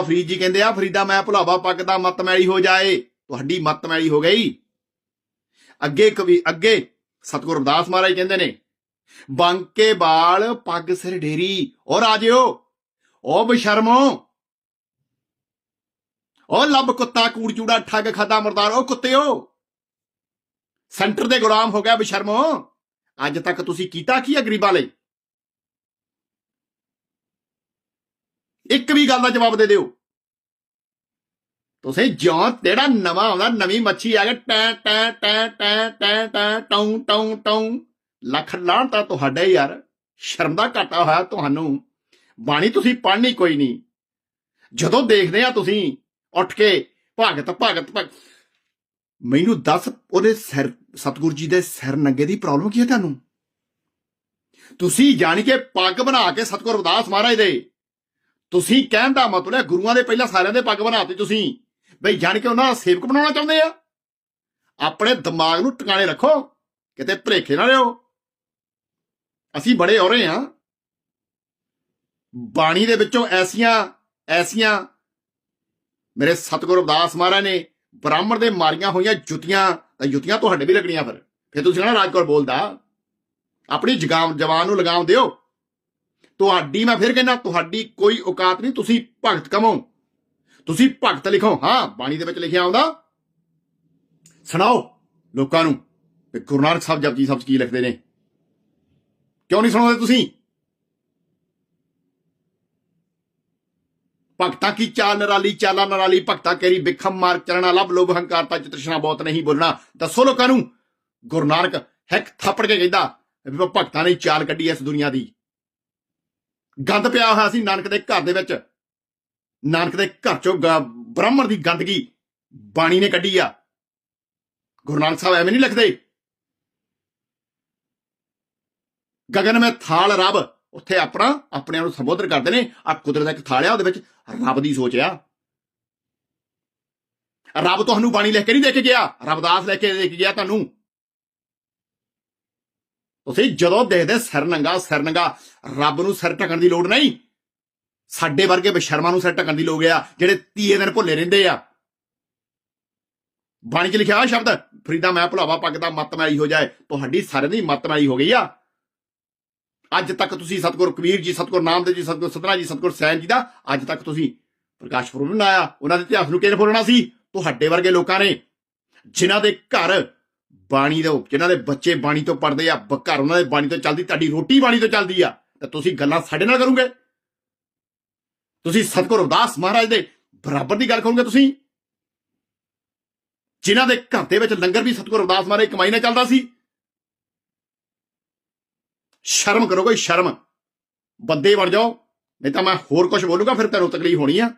ਬਾਬਾ ਫਰੀਦ ਜੀ ਕਹਿੰਦੇ ਆ, ਫਰੀਦਾ ਮੈਂ ਭੁਲਾਵਾ ਪੱਗ ਦਾ ਮਤ ਮੈਲੀ ਹੋ ਜਾਏ। ਤੁਹਾਡੀ ਮਤ ਮੈਲੀ ਹੋ ਗਈ। ਅੱਗੇ ਕਵੀ ਅੱਗੇ ਸਤਿਗੁਰ ਰਵਿਦਾਸ ਮਹਾਰਾਜ ਕਹਿੰਦੇ ਨੇ, ਬਾਂਕੇ ਬਾਲ ਪੱਗ ਸਿਰ ਢੇਰੀ ਔਰ ਆਜਿਓ ਓ ਬਸ਼ਰਮੋ ਓ ਲੱਭ ਕੁੱਤਾ, ਕੂੜ ਚੂੜਾ, ਠੱਗ ਖਾਦਾ, ਮਰਦਾਰ ਓ ਕੁੱਤਿਓ। ਸੈਂਟਰ ਦੇ ਗੁਲਾਮ ਹੋ ਗਿਆ ਬਸ਼ਰਮੋ। ਅੱਜ ਤੱਕ ਤੁਸੀਂ ਕੀਤਾ ਕੀ ਹੈ ਗਰੀਬਾਂ ਲਈ? ਇੱਕ ਵੀ ਗੱਲ ਦਾ ਜਵਾਬ ਦੇ ਦਿਓ। ਤੁਸੀਂ ਜਿਉਂ ਜਿਹੜਾ ਨਵਾਂ ਆਉਂਦਾ, ਨਵੀਂ ਮੱਛੀ ਆ ਗਿਆ ਟੈਂ ਟੈਂ ਟੈਂ ਟੈਂ ਟੈਂ ਟੈਂ ਟੌਂ ਟੌਂ ਟੌਂ ਲੱਖ ਲਾਹਣ ਤਾਂ ਤੁਹਾਡਾ ਹੀ ਯਾਰ, ਸ਼ਰਮ ਦਾ ਘਾਟਾ ਹੋਇਆ ਤੁਹਾਨੂੰ। ਬਾਣੀ ਤੁਸੀਂ ਪੜ੍ਹਨੀ ਕੋਈ ਨਹੀਂ। ਜਦੋਂ ਦੇਖਦੇ ਆ ਤੁਸੀਂ, ਉੱਠ ਕੇ ਭਗਤ ਭਗਤ ਭਗਤ ਮੈਨੂੰ ਦੱਸ, ਉਹਦੇ ਸਿਰ, ਸਤਿਗੁਰੂ ਜੀ ਦੇ ਸਿਰ ਨੰਗੇ ਦੀ ਪ੍ਰੋਬਲਮ ਕੀ ਹੈ ਤੁਹਾਨੂੰ? ਤੁਸੀਂ ਜਾਣੀ ਕਿ ਪੱਗ ਬਣਾ ਕੇ ਸਤਿਗੁਰ ਰਵਿਦਾਸ ਮਹਾਰਾਜ ਦੇ ਤੁਸੀਂ ਕਹਿਣ ਦਾ ਮਤਲਬ ਹੈ ਗੁਰੂਆਂ ਦੇ ਪਹਿਲਾਂ ਸਾਰਿਆਂ ਦੇ ਪੱਗ ਬਣਾਤੀ ਤੁਸੀਂ। ਬਈ ਜਾਣ ਕੇ ਉਹਨਾਂ ਦਾ ਸੇਵਕ ਬਣਾਉਣਾ ਚਾਹੁੰਦੇ ਆ। ਆਪਣੇ ਦਿਮਾਗ ਨੂੰ ਟਿਕਾਣੇ ਰੱਖੋ, ਕਿਤੇ ਭਰੇਖੇ ਨਾ ਲਿਓ। ਅਸੀਂ ਬੜੇ ਔਰੇ ਆ। ਬਾਣੀ ਦੇ ਵਿੱਚੋਂ ਐਸੀਆਂ ਐਸੀਆਂ ਮੇਰੇ ਸਤਿਗੁਰ ਰਵਿਦਾਸ ਮਹਾਰਾਜ ਨੇ ਬ੍ਰਾਹਮਣ ਦੇ ਮਾਰੀਆਂ ਹੋਈਆਂ ਜੁੱਤੀਆਂ ਤਾਂ ਜੁੱਤੀਆਂ ਤੁਹਾਡੇ ਵੀ ਲੱਗਣੀਆਂ ਫਿਰ। ਫਿਰ ਤੁਸੀਂ ਨਾ ਰਾਜਕੌਰ ਬੋਲਦਾ। ਆਪਣੀ ਜਗਾਮ ਜਵਾਨ ਨੂੰ ਲਗਾਮ ਦਿਓ। ਤੁਹਾਡੀ ਮੈਂ ਫਿਰ ਕਹਿੰਦਾ, ਤੁਹਾਡੀ ਕੋਈ ਔਕਾਤ ਨਹੀਂ, ਤੁਸੀਂ ਭਗਤ ਕਮੋ ਤੁਸੀਂ ਭਗਤ ਲਿਖੋ। ਹਾਂ, ਬਾਣੀ ਦੇ ਵਿੱਚ ਲਿਖਿਆ ਆਉਂਦਾ ਸੁਣਾਓ ਲੋਕਾਂ ਨੂੰ ਕਿ ਗੁਰੂ ਨਾਨਕ ਸਾਹਿਬ ਜਪਜੀ ਸਾਹਿਬ 'ਚ ਕੀ ਲਿਖਦੇ ਨੇ। ਕਿਉਂ ਨਹੀਂ ਸੁਣਾਉਂਦੇ ਤੁਸੀਂ? ਭਗਤਾਂ ਕੀ ਚਾਲ ਨਰਾਲੀ, ਚਾਲਾ ਨਰਾਲੀ, ਭਗਤਾ ਕੇਰੀ ਬਿਖਮ ਮਾਰ ਚਰਣਾ ਲਬ ਲੋਭ ਹੰਕਾਰਤਾ ਚਿਤ੍ਰਿਸ਼ਨਾ ਬਹੁਤ ਨਹੀਂ ਬੋਲਣਾ। ਦੱਸੋ ਲੋਕਾਂ ਨੂੰ, ਗੁਰੂ ਨਾਨਕ ਹੈਕ ਥੱਪੜ ਕੇ ਕਹਿੰਦਾ ਵੀ ਭਗਤਾਂ ਨੇ ਚਾਲ ਕੱਢੀ ਇਸ ਦੁਨੀਆ ਦੀ। ਗੰਦ ਪਿਆ ਹੋਇਆ ਸੀ ਨਾਨਕ ਦੇ ਘਰ ਦੇ ਵਿੱਚ। ਨਾਨਕ ਦੇ ਘਰ ਚੋਂ ਗ- ਬ੍ਰਾਹਮਣ ਦੀ ਗੰਦਗੀ ਬਾਣੀ ਨੇ ਕੱਢੀ ਆ। ਗੁਰੂ ਨਾਨਕ ਸਾਹਿਬ ਐਵੇਂ ਨਹੀਂ ਲਿਖਦੇ। ਗਗਨ ਮੈਂ ਥਾਲ ਰੱਬ, ਉੱਥੇ ਆਪਣਾ, ਆਪਣਿਆਂ ਨੂੰ ਸੰਬੋਧਨ ਕਰਦੇ ਨੇ। ਆ ਕੁਦਰਤ ਦਾ ਇੱਕ ਥਾਲ ਆ, ਉਹਦੇ ਵਿੱਚ ਰੱਬ ਦੀ ਸੋਚ ਆ। ਰੱਬ ਤੁਹਾਨੂੰ ਬਾਣੀ ਲਿਖ ਕੇ ਨਹੀਂ ਦੇ ਕੇ ਗਿਆ। ਰਬਦਾਸ ਲੈ ਕੇ ਦੇ ਕੇ ਗਿਆ ਤੁਹਾਨੂੰ। ਤੁਸੀਂ ਜਦੋਂ ਦੇਖਦੇ ਸਿਰ ਨੰਗਾ ਸਿਰ ਨੰਗਾ, ਰੱਬ ਨੂੰ ਸਿਰ ਢਕਣ ਦੀ ਲੋੜ ਨਹੀਂ। ਸਾਡੇ ਵਰਗੇ ਬਸ਼ਰਮਾਂ ਨੂੰ ਸਿਰ ਢਕਣ ਦੀ ਲੋੜ ਆ, ਜਿਹੜੇ ਤੀਏ ਦਿਨ ਭੁੱਲੇ ਰਹਿੰਦੇ ਆ। ਬਾਣੀ 'ਚ ਲਿਖਿਆ ਆ ਸ਼ਬਦ, ਫਰੀਦਾ ਮੈਂ ਭੁਲਾਵਾ ਪੱਗ ਦਾ ਹੋ ਜਾਏ। ਤੁਹਾਡੀ ਸਾਰਿਆਂ ਦੀ ਮਤ ਹੋ ਗਈ ਆ। ਅੱਜ ਤੱਕ ਤੁਸੀਂ ਸਤਿਗੁਰ ਕਬੀਰ ਜੀ, ਸਤਿਗੁਰ ਨਾਮਦੇਵ ਜੀ, ਸਤਿਗੁਰ ਸਤਨਾ ਜੀ, ਸਤਿਗੁਰ ਸੈਨ ਜੀ ਦਾ ਅੱਜ ਤੱਕ ਤੁਸੀਂ ਪ੍ਰਕਾਸ਼ ਪੁਰਬ ਨੂੰ ਆਇਆ ਉਹਨਾਂ ਦੇ ਇਤਿਹਾਸ ਨੂੰ ਕਿਹਨੇ ਭੁੱਲਣਾ ਸੀ? ਤੁਹਾਡੇ ਵਰਗੇ ਲੋਕਾਂ ਨੇ, ਜਿਨ੍ਹਾਂ ਦੇ ਘਰ ਬਾਣੀ ਦੇ ਜਿਨ੍ਹਾਂ ਦੇ ਬੱਚੇ ਬਾਣੀ ਤੋਂ ਪੜਦੇ ਆ, ਬ- ਘਰ ਉਹਨਾਂ ਦੇ ਬਾਣੀ ਤੋਂ ਚੱਲਦੀ, ਤੁਹਾਡੀ ਰੋਟੀ ਬਾਣੀ ਤੋਂ ਚੱਲਦੀ ਆ, ਤਾਂ ਤੁਸੀਂ ਗੱਲਾਂ ਸਾਡੇ ਨਾਲ ਕਰੋਗੇ? ਤੁਸੀਂ ਸਤਿਗੁਰ ਅਰਦਾਸ ਮਹਾਰਾਜ ਦੇ ਬਰਾਬਰ ਦੀ ਗੱਲ ਕਰੋਗੇ ਤੁਸੀਂ? ਜਿਨ੍ਹਾਂ ਦੇ ਘਰ ਦੇ ਵਿੱਚ ਲੰਗਰ ਵੀ ਸਤਿਗੁਰ ਅਰਦਾਸ ਮਹਾਰਾਜ ਦੀ ਕਮਾਈ ਨਾਲ ਚੱਲਦਾ ਸੀ। ਸ਼ਰਮ ਕਰੋ ਕੋਈ ਸ਼ਰਮ। ਬੰਦੇ ਬਣ ਜਾਓ, ਨਹੀਂ ਤਾਂ ਮੈਂ ਹੋਰ ਕੁਝ ਬੋਲੂਗਾ, ਫਿਰ ਤੈਨੂੰ ਤਕਲੀਫ ਹੋਣੀ ਆ।